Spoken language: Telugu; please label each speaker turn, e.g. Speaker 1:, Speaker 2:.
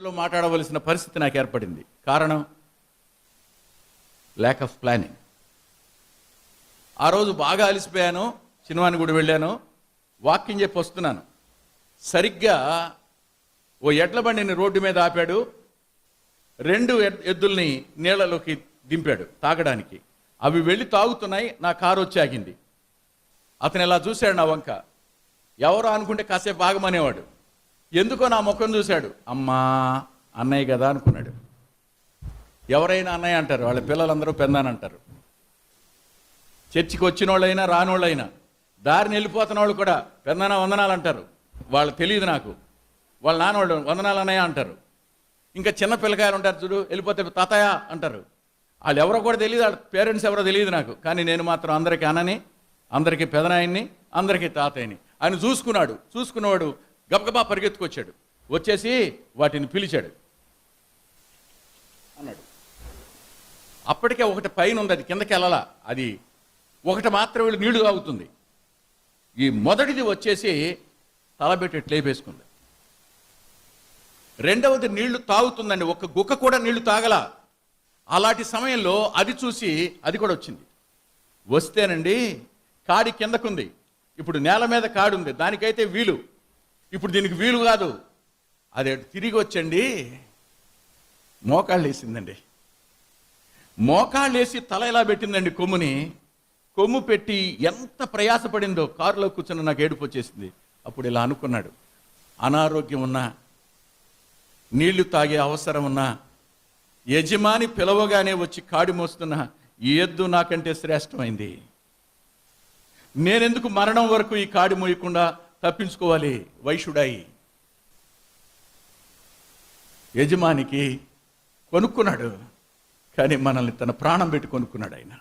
Speaker 1: లో మాట్లాడవలసిన పరిస్థితి నాకు ఏర్పడింది. కారణం ల్యాక్ ఆఫ్ ప్లానింగ్ ఆ రోజు బాగా అలసిపోయాను సినిమాని కూడా వెళ్ళాను వాకింగ్ చెప్పి వస్తున్నాను. సరిగ్గా ఓ ఎడ్ల బండిని రోడ్డు మీద ఆపాడు రెండు ఎద్దుల్ని నీళ్ళలోకి దింపాడు తాగడానికి. అవి వెళ్ళి తాగుతున్నాయి నా కారు వచ్చి ఆగింది. అతను ఇలా చూశాడు నా వంక? ఎవరో అనుకుంటే కాసేపు ఆగమనేవాడు. ఎందుకో నా ముఖం చూశాడు. అమ్మా అన్నయ్య కదా అనుకున్నాడు. ఎవరైనా అన్నయ్య అంటారు వాళ్ళ పిల్లలందరూ పెందానంటారు చర్చికి వచ్చిన వాళ్ళైనా రాని వాళ్ళైనా దారిని వెళ్ళిపోతున్న వాళ్ళు కూడా పెందన వందనాలు అంటారు. వాళ్ళు తెలియదు నాకు. వాళ్ళ నాన్న వాళ్ళు వందనాలు అన్నయ్య అంటారు. ఇంకా చిన్న పిల్లకాయలు ఉంటారు చూడు వెళ్ళిపోతే తాతయ్య అంటారు. వాళ్ళు ఎవరో కూడా తెలియదు వాళ్ళ పేరెంట్స్ ఎవరో తెలియదు నాకు. కానీ నేను మాత్రం అందరికీ అన్నని అందరికీ పెదనాయన్ని అందరికీ తాతయ్యని. ఆయన చూసుకున్నాడు. చూసుకున్నవాడు గబగబా పరిగెత్తుకొచ్చాడు. వచ్చేసి వాటిని పిలిచాడు. అన్నాడు. అప్పటికే ఒకటి పైన ఉంది అది కిందకి వెళ్ళాలా? అది ఒకటి మాత్రం వెళ్ళి నీళ్ళు తాగుతుంది. ఈ మొదటిది వచ్చేసి తలబెట్టి లేపేసుకుంది రెండవది నీళ్ళు తాగుతుందండి ఒక గుక్క కూడా నీళ్ళు తాగల. అలాంటి సమయంలో అది చూసి అది కూడా వచ్చింది. వస్తేనండి కాడి కిందకుంది. ఇప్పుడు నేల మీద కాడుంది దానికైతే వీలు. ఇప్పుడు దీనికి వీలు కాదు. అదే తిరిగి వచ్చండి. మోకాళ్ళు వేసిందండి. మోకాళ్ళు వేసి తల ఇలా పెట్టిందండి కొమ్ముని? కొమ్ము పెట్టి ఎంత ప్రయాసపడిందో కారులో కూర్చున్న నాకు ఏడుపు వచ్చేసింది. అప్పుడు ఇలా అనుకున్నాడు. అనారోగ్యం ఉన్నా నీళ్ళు తాగే అవసరం ఉన్నా యజమాని పిలవగానే వచ్చి కాడి మోస్తున్న ఈ ఎద్దు నాకంటే శ్రేష్టమైంది. నేనెందుకు మరణం వరకు ఈ కాడి మోయకుండా తప్పించుకోవాలి వైషుడాయి యజమానికి కొనుక్కున్నాడు కానీ మనల్ని తన ప్రాణం పెట్టి కొనుక్కున్నాడు ఆయన.